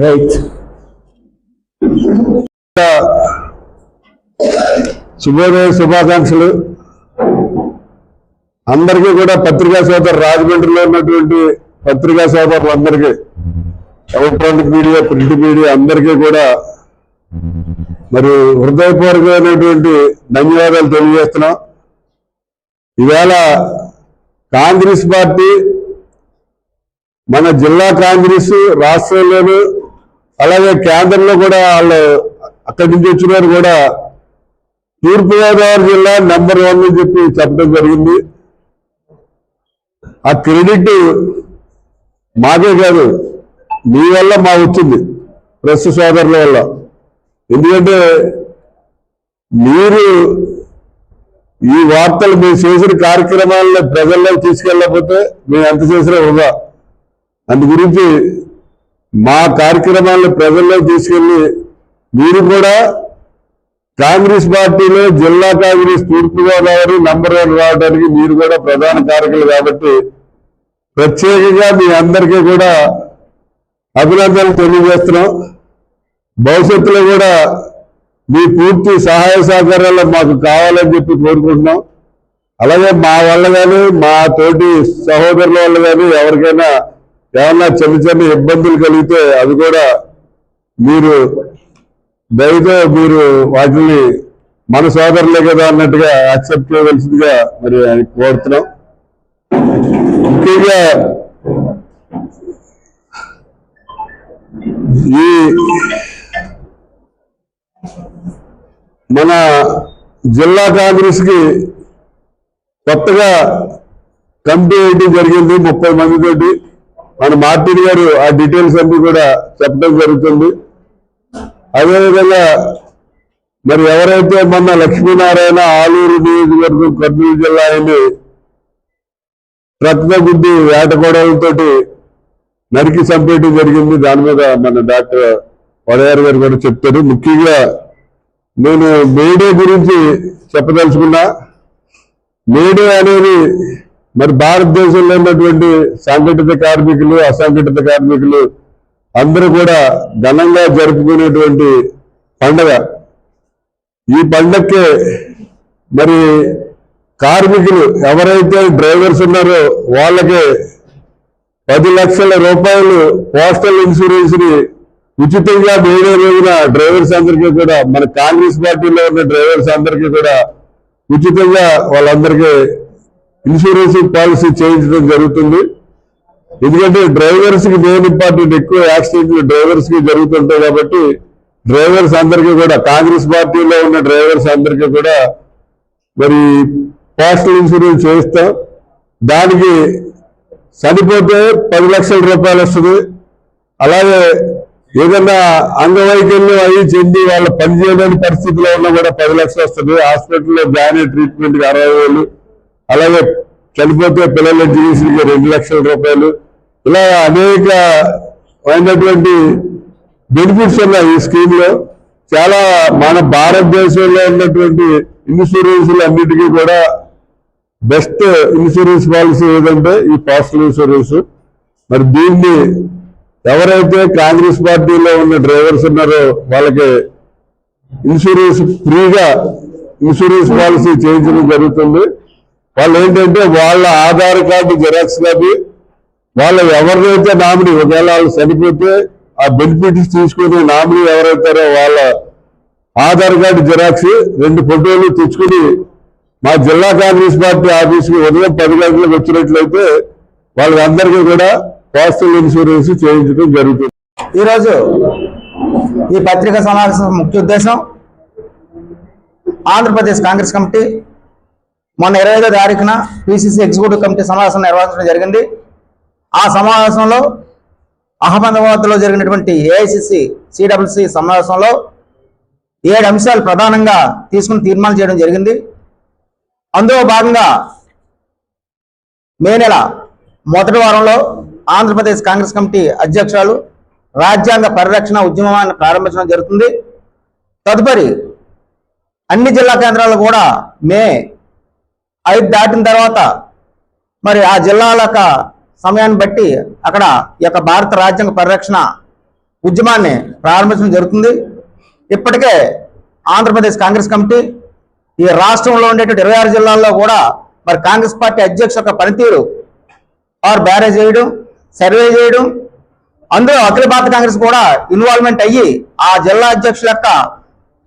Right Shubhodaya శుభాకాంక్షలు. అందరికీ కూడా పత్రికా సోదరు రాజమండ్రిలో ఉన్నటువంటి పత్రికా సోదరులందరికీ ఎలక్ట్రానిక్ మీడియా ప్రింట్ మీడియా అందరికీ కూడా మరి హృదయపూర్వకమైనటువంటి ధన్యవాదాలు తెలియజేస్తున్నాం. ఇవాళ కాంగ్రెస్ పార్టీ మన జిల్లా కాంగ్రెస్ రాష్ట్రంలోనూ అలాగే కేంద్రంలో కూడా వాళ్ళు అక్కడి నుంచి వచ్చిన వారు కూడా తూర్పుగోదావరి జిల్లా నెంబర్ వన్ అని చెప్పి చెప్పడం జరిగింది. ఆ క్రెడిట్ మాకే కాదు మీ వల్ల మా వచ్చింది ప్రెస్ సోదరుల వల్ల. ఎందుకంటే మీరు ఈ వార్తలు మీరు చేసిన కార్యక్రమాలను ప్రజల్లో తీసుకెళ్ళకపోతే మేము ఎంత చేసినా వృధా. అందు గురించి మా కార్యక్రమాలను ప్రజల్లో తీసుకెళ్ళి మీరు కూడా కాంగ్రెస్ పార్టీలో జిల్లా కాంగ్రెస్ తూర్పుగోదావరి నంబర్ వన్ రావడానికి మీరు కూడా ప్రధాన కారకులు కాబట్టి ప్రత్యేకంగా మీ అందరికీ కూడా అభినందనలు తెలియజేస్తున్నాం. భవిష్యత్తులో కూడా మీ పూర్తి సహాయ సహకారాలు మాకు కావాలని చెప్పి కోరుకుంటున్నాం. అలాగే మా వల్ల కానీ మా తోటి సహోదరుల వల్ల కానీ ఎవరికైనా ఏమన్నా చిన్న చిన్న ఇబ్బందులు కలిగితే అది కూడా మీరు దయతో మీరు వాటిని మన సోదరులే కదా అన్నట్టుగా యాక్సెప్ట్ చేయవలసిందిగా మరి ఆయన కోరుతున్నాం. ముఖ్యంగా ఈ మన జిల్లా కాంగ్రెస్కి కొత్తగా కమిటీ వేయడం జరిగింది ముప్పై మంది తోటి మన మార్టిన్ గారు ఆ డీటెయిల్స్ అన్ని కూడా చెప్పడం జరుగుతుంది. అదేవిధంగా మరి ఎవరైతే మొన్న లక్ష్మీనారాయణ ఆలూరు నియోజకవర్గం కర్నూలు జిల్లా అని రత్నగుడ్డి వేటకోడలతోటి నరికి చంపేయటం జరిగింది. దాని మీద మన డాక్టర్ వడయార్ గారు కూడా చెప్తారు. ముఖ్యంగా నేను మేడే గురించి చెప్పదలుచుకున్నా. మేడే అనేది మరి భారతదేశంలో ఉన్నటువంటి సంఘటిత కార్మికులు అసంఘటిత కార్మికులు అందరూ కూడా ఘనంగా జరుపుకునేటువంటి పండగ. ఈ పండగకే మరి కార్మికులు ఎవరైతే డ్రైవర్స్ ఉన్నారో వాళ్ళకి పది లక్షల రూపాయలు పోస్టల్ ఇన్సూరెన్స్ని ఉచితంగా వేరే రోజున డ్రైవర్స్ అందరికీ కూడా మన కాంగ్రెస్ పార్టీలో ఉన్న డ్రైవర్స్ అందరికీ కూడా ఉచితంగా వాళ్ళందరికీ ఇన్సూరెన్స్ పాలసీ చేయించడం జరుగుతుంది. ఎందుకంటే డ్రైవర్స్కి మెయిన్ ఇంపార్టెంట్ ఎక్కువ యాక్సిడెంట్లు డ్రైవర్స్కి జరుగుతుంటాయి కాబట్టి డ్రైవర్స్ అందరికీ కూడా కాంగ్రెస్ పార్టీలో ఉన్న డ్రైవర్స్ అందరికీ కూడా మరి పోస్టల్ ఇన్సూరెన్స్ చేయిస్తాం. దానికి చనిపోతే పది లక్షల రూపాయలు వస్తుంది. అలాగే ఏదన్నా అంగవైకల్యం అయ్యి చెంది వాళ్ళ పనిచేయలేని పరిస్థితిలో ఉన్నా కూడా పది లక్షలు వస్తుంది. హాస్పిటల్లో జాయిన్ ట్రీట్మెంట్కి అరవై వేలు అలాగే చనిపోతే పిల్లల ఎడ్యుకేషన్కి రెండు లక్షల రూపాయలు. ఇలా అనేక అయినటువంటి బెనిఫిట్స్ ఉన్నాయి ఈ స్కీమ్లో. చాలా మన భారతదేశంలో ఉన్నటువంటి ఇన్సూరెన్స్లు అన్నిటికీ కూడా బెస్ట్ ఇన్సూరెన్స్ పాలసీ ఏదంటే ఈ పాస్టల్ ఇన్సూరెన్స్ మరి దీన్ని ఎవరైతే కాంగ్రెస్ పార్టీలో ఉన్న డ్రైవర్స్ ఉన్నారో వాళ్ళకి ఇన్సూరెన్స్ ఫ్రీగా ఇన్సూరెన్స్ పాలసీ చేయించడం జరుగుతుంది. వాళ్ళు ఏంటంటే వాళ్ళ ఆధార్ కార్డు జిరాక్స్ కాపీ వాళ్ళ ఎవరినైతే నామినీ ఒకవేళ వాళ్ళు చనిపోతే ఆ బెనిఫిట్స్ తీసుకుని నామినీ ఎవరైతారో వాళ్ళ ఆధార్ కార్డు జిరాక్స్ రెండు ఫోటోలు తెచ్చుకుని మా జిల్లా కాంగ్రెస్ పార్టీ ఆఫీస్కి ఉదయం పది గంటలకు వచ్చినట్లయితే వాళ్ళందరికీ కూడా పోస్టల్ ఇన్సూరెన్స్ చేయించడం జరుగుతుంది. ఈరోజు ఈ పత్రికా సమావేశం ముఖ్య ఉద్దేశం ఆంధ్రప్రదేశ్ కాంగ్రెస్ కమిటీ మొన్న ఇరవై ఐదో తారీఖున పిసిసి ఎగ్జిక్యూటివ్ కమిటీ సమావేశం నిర్వహించడం జరిగింది. ఆ సమావేశంలో అహ్మదాబాద్లో జరిగినటువంటి ఏఐసిసి సిడబ్ల్యూసి సమావేశంలో ఏడు అంశాలు ప్రధానంగా తీసుకుని తీర్మానం చేయడం జరిగింది. అందులో భాగంగా మే నెల మొదటి వారంలో ఆంధ్రప్రదేశ్ కాంగ్రెస్ కమిటీ అధ్యక్షురాలు రాజ్యాంగ పరిరక్షణ ఉద్యమాన్ని ప్రారంభించడం జరుగుతుంది. తదుపరి అన్ని జిల్లా కేంద్రాలు కూడా మే ఐదు దాటిన తర్వాత మరి ఆ జిల్లాల సమయాన్ని బట్టి అక్కడ ఈ యొక్క భారత రాజ్యాంగ పరిరక్షణ ఉద్యమాన్ని ప్రారంభించడం జరుగుతుంది. ఇప్పటికే ఆంధ్రప్రదేశ్ కాంగ్రెస్ కమిటీ ఈ రాష్ట్రంలో ఉండేటువంటి ఇరవై జిల్లాల్లో కూడా మరి కాంగ్రెస్ పార్టీ అధ్యక్ష యొక్క పనితీరు వారు బ్యారేజ్ చేయడం సర్వే చేయడం అందులో అఖిల భారత కాంగ్రెస్ కూడా ఇన్వాల్వ్మెంట్ అయ్యి ఆ జిల్లా అధ్యక్షుల యొక్క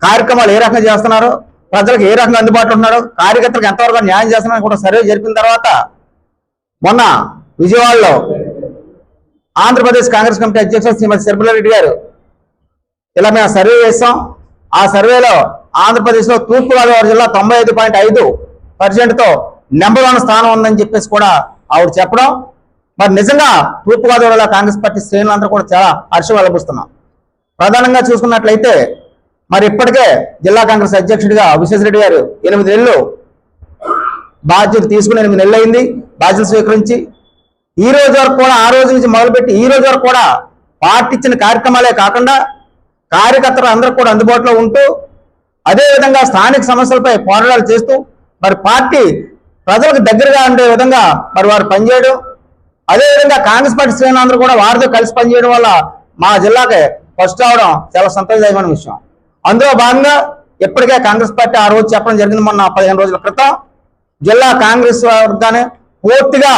కార్యక్రమాలు ఏ రకంగా చేస్తున్నారో ప్రజలకు ఏ రకంగా అందుబాటులో ఉన్నాడు కార్యకర్తలకు ఎంతవరకు న్యాయం చేస్తున్నా కూడా సర్వే జరిపిన తర్వాత మొన్న విజయవాడలో ఆంధ్రప్రదేశ్ కాంగ్రెస్ కమిటీ అధ్యక్షులు శ్రీమతి శర్మిలారెడ్డి గారు ఇలా మేము సర్వే చేస్తాం. ఆ సర్వేలో ఆంధ్రప్రదేశ్లో తూర్పుగోదావరి జిల్లా తొంభై ఐదు పాయింట్ ఐదు పర్సెంట్తో నెంబర్ వన్ స్థానం ఉందని చెప్పేసి కూడా ఆవిడ చెప్పడం. మరి నిజంగా తూర్పుగోదావరిలో కాంగ్రెస్ పార్టీ శ్రేణులందరూ కూడా చాలా హర్షం వెలబుస్తున్నాం ప్రధానంగా చూసుకున్నట్లయితే మరి ఇప్పటికే జిల్లా కాంగ్రెస్ అధ్యక్షుడిగా విశ్వేశ్వరెడ్డి గారు ఎనిమిది నెలలు బాధ్యత తీసుకుని ఎనిమిది నెలలు అయింది. బాధ్యత స్వీకరించి ఈ రోజు వరకు కూడా ఆ రోజు నుంచి మొదలుపెట్టి ఈ రోజు వరకు కూడా పార్టీ ఇచ్చిన కార్యక్రమాలే కాకుండా కార్యకర్తలు అందరూ కూడా అందుబాటులో ఉంటూ అదేవిధంగా స్థానిక సమస్యలపై పోరాటాలు చేస్తూ మరి పార్టీ ప్రజలకు దగ్గరగా ఉండే విధంగా మరి వారు పనిచేయడం అదేవిధంగా కాంగ్రెస్ పార్టీ శ్రేణులందరూ కూడా వారితో కలిసి పనిచేయడం వల్ల మా జిల్లాకి ఫస్ట్ అవడం చాలా సంతోషదాయమైన విషయం. అందులో భాగంగా ఇప్పటికే కాంగ్రెస్ పార్టీ ఆ రోజు చెప్పడం జరిగింది మొన్న పదిహేను రోజుల క్రితం. జిల్లా కాంగ్రెస్ వర్గాన్ని పూర్తిగా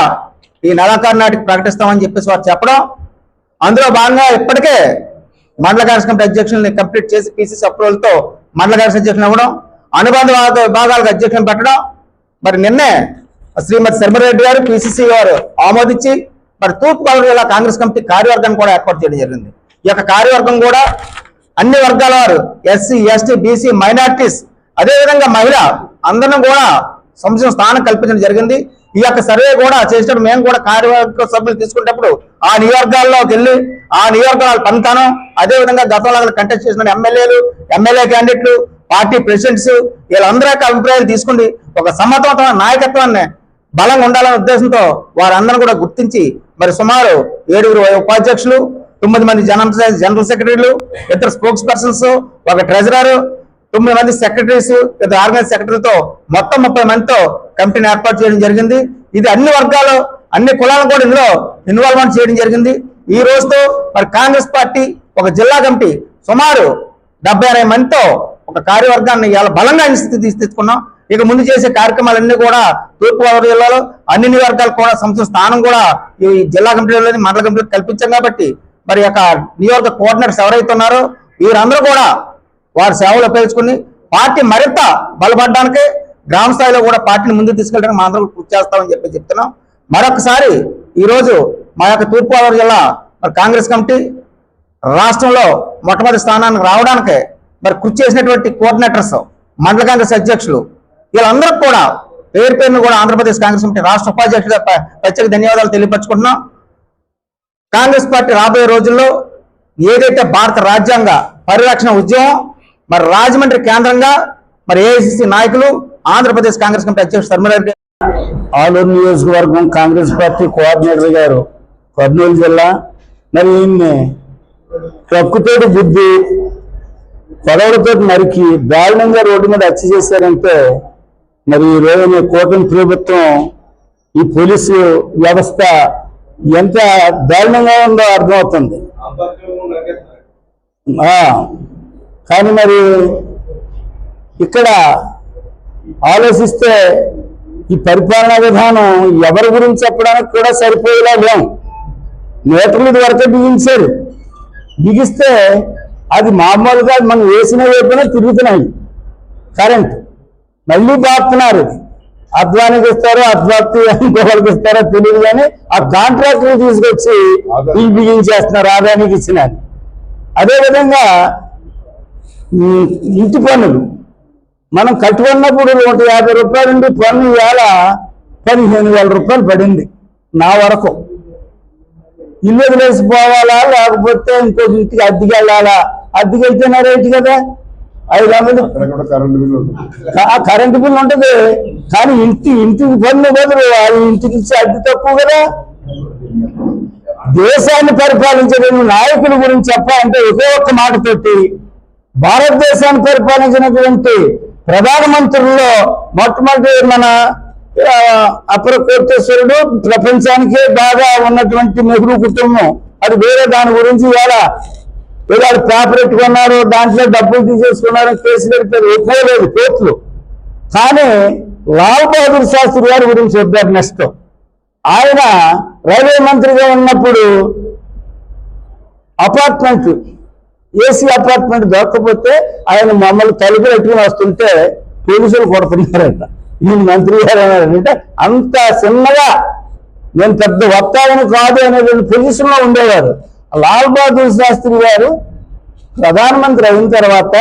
ఈ నెలాఖరు నాటికి ప్రకటిస్తామని చెప్పేసి వారు చెప్పడం. అందులో భాగంగా ఇప్పటికే మండల కాంగ్రెస్ కమిటీ కంప్లీట్ చేసి పీసీసీ అప్రూవల్తో మండల కాంగ్రెస్ అధ్యక్షులు ఇవ్వడం. అనుబంధ విభాగాలకు అధ్యక్షులను పెట్టడం. మరి నిన్నే శ్రీమతి శర్మరెడ్డి గారు పిసిసి గారు ఆమోదించి మరి తూర్పుగోదావరి జిల్లా కాంగ్రెస్ కమిటీ కార్యవర్గాన్ని కూడా ఏర్పాటు చేయడం జరిగింది. ఈ యొక్క కార్యవర్గం కూడా అన్ని వర్గాల వారు ఎస్సీ ఎస్టీ బీసీ మైనార్టీస్ అదేవిధంగా మహిళ అందరం కూడా సంస్థ స్థానం కల్పించడం జరిగింది. ఈ యొక్క సర్వే కూడా చేసినప్పుడు మేము కూడా కార్యవర్గ సభ్యులు తీసుకునేటప్పుడు ఆ నియోజకాల్లోకి వెళ్ళి ఆ నియోజకవర్గాల పనితనం అదేవిధంగా గతంలో కంటెస్ట్ చేసిన ఎమ్మెల్యేలు ఎమ్మెల్యే క్యాండిడేట్లు పార్టీ ప్రెసిడెంట్స్ వీళ్ళందరి యొక్క అభిప్రాయాలు తీసుకుని ఒక సమతోతమైన నాయకత్వాన్ని బలంగా ఉండాలనే ఉద్దేశంతో వారందరూ కూడా గుర్తించి మరి సుమారు ఏడుగురు ఉపాధ్యక్షులు తొమ్మిది మంది జనరల్ జనరల్ సెక్రటరీలు ఇద్దరు స్పోక్స్ పర్సన్స్ ఒక ట్రెజరర్ తొమ్మిది మంది సెక్రటరీస్ ఇద్దరు ఆర్గనైజ్ సెక్రటరీతో మొత్తం ముప్పై మందితో కమిటీని ఏర్పాటు చేయడం జరిగింది. ఇది అన్ని వర్గాలు అన్ని కులాలను కూడా ఇందులో ఇన్వాల్వ్మెంట్ చేయడం జరిగింది. ఈ రోజుతో మరి కాంగ్రెస్ పార్టీ ఒక జిల్లా కమిటీ సుమారు డెబ్బై అరవై మందితో ఒక కార్యవర్గాన్ని ఇలా బలంగా తీసుకున్నాం ఇక ముందు చేసే కార్యక్రమాలన్నీ కూడా తూర్పుగోదావరి జిల్లాలో అన్ని వర్గాలు కూడా సంస్థ స్థానం కూడా ఈ జిల్లా కమిటీలో మండల కమిటీలో కల్పించాం కాబట్టి మరి యొక్క నియోజక కోఆర్డినేటర్స్ ఎవరైతే ఉన్నారో వీరందరూ కూడా వారి సేవలు ఉపయోగించుకుని పార్టీ మరింత బలపడడానికి గ్రామ స్థాయిలో కూడా పార్టీని ముందుకు తీసుకెళ్ళడానికి మా అందరం కృషి చేస్తామని చెప్పి చెప్తున్నాం. మరొకసారి ఈరోజు మా యొక్క తూర్పుగోదావరి జిల్లా మరి కాంగ్రెస్ కమిటీ రాష్ట్రంలో మొట్టమొదటి స్థానానికి రావడానికి మరి కృషి చేసినటువంటి కోఆర్డినేటర్స్ మండల కాంగ్రెస్ అధ్యక్షులు వీళ్ళందరూ కూడా పేరు పేరును కూడా ఆంధ్రప్రదేశ్ కాంగ్రెస్ కమిటీ రాష్ట్ర ఉపాధ్యక్షుడు ప్రత్యేక ధన్యవాదాలు తెలియపరచుకుంటున్నాం. కాంగ్రెస్ పార్టీ రాబోయే రోజుల్లో ఏదైతే భారత రాజ్యాంగ పరిరక్షణ ఉద్యమం మరి రాజమండ్రి కేంద్రంగా మరి ఏఐసిసి నాయకులు ఆంధ్రప్రదేశ్ కాంగ్రెస్ కమిటీ అధ్యక్షుడు ధర్మరెడ్డి ఆలూరు నియోజకవర్గం కాంగ్రెస్ పార్టీ కోఆర్డినేటర్ గారు కర్నూలు జిల్లా మరి ఈయన్ని ట్రక్కుతోటి బుద్ధి పొడవలతో నరికి దారుణంగా రోడ్డు మీద హత్య చేశారంటే మరి ఈరోజు కూటమి ప్రభుత్వం ఈ పోలీసు వ్యవస్థ ఎంత దారుణంగా ఉందో అర్థమవుతుంది. కానీ మరి ఇక్కడ ఆలోచిస్తే ఈ పరిపాలనా విధానం ఎవరి గురించి చెప్పడానికి కూడా సరిపోయేలా లేం. నేతలు వరకే బిగించారు. బిగిస్తే అది మామూలుగా మనం వేసిన వైపునే తిరుగుతున్నాయి. కరెంట్. మళ్ళీ దాపుతున్నారు. అద్వానికి ఇస్తారు అద్వాప్తి ఇంకోళ్ళకి ఇస్తారో తెలియదు కానీ ఆ కాంట్రాక్ట్ తీసుకొచ్చి బిల్ బిగించేస్తున్నారు ఆదాయానికి ఇచ్చిన అదేవిధంగా ఇంటి పన్నులు మనం కట్టుకున్నప్పుడు నూట యాభై రూపాయలు ఉండి పన్ను వేల పదిహేను వేల రూపాయలు పడింది నా వరకు. ఇల్లు వదిలేసిపోవాలా లేకపోతే ఇంకో ఇంటికి అద్దెకి వెళ్ళాలా? అద్దెకి వెళ్తేనే రేటు కదా. కరెంట్ ఉంటుంది. క- ఆ కరెంటు బిల్ ఉంటది. కానీ ఇంటి ఇంటికి పన్ను బదులు వాళ్ళ ఇంటికి ఇచ్చే అద్దె తక్కువ కదా. దేశాన్ని పరిపాలించే నాయకుల గురించి చెప్పాలంటే ఒకే ఒక్క మాటతోటి భారతదేశాన్ని పరిపాలించినటువంటి ప్రధానమంత్రుల్లో మొట్టమొదటి మన అపర కోటేశ్వరుడు ప్రపంచానికే బాగా ఉన్నటువంటి నెహ్రూ కుటుంబం. అది వేరే దాని గురించి ఇవాళ వీళ్ళు పేపర్ పెట్టుకున్నారు దాంట్లో డబ్బులు తీసేసుకున్నారు కేసు పెడతారు లేదు కోర్టులు. కానీ లాల్ బహదూర్ శాస్త్రి గారి గురించి చెప్పారు నెక్స్ట్. ఆయన రైల్వే మంత్రిగా ఉన్నప్పుడు అపార్ట్మెంట్ ఏసీ అపార్ట్మెంట్ దొరకకపోతే ఆయన మమ్మల్ని తలుపులు ఎట్టుకుని వస్తుంటే పోలీసులు కొడుతున్నారంట. ఈ మంత్రి గారు అంటే అంత చిన్నగా నేను పెద్ద వక్తావని కాదు అనేది పొజిషన్లో ఉండేవారు. లాల్ బహదూర్ శాస్త్రి గారు ప్రధానమంత్రి అయిన తర్వాత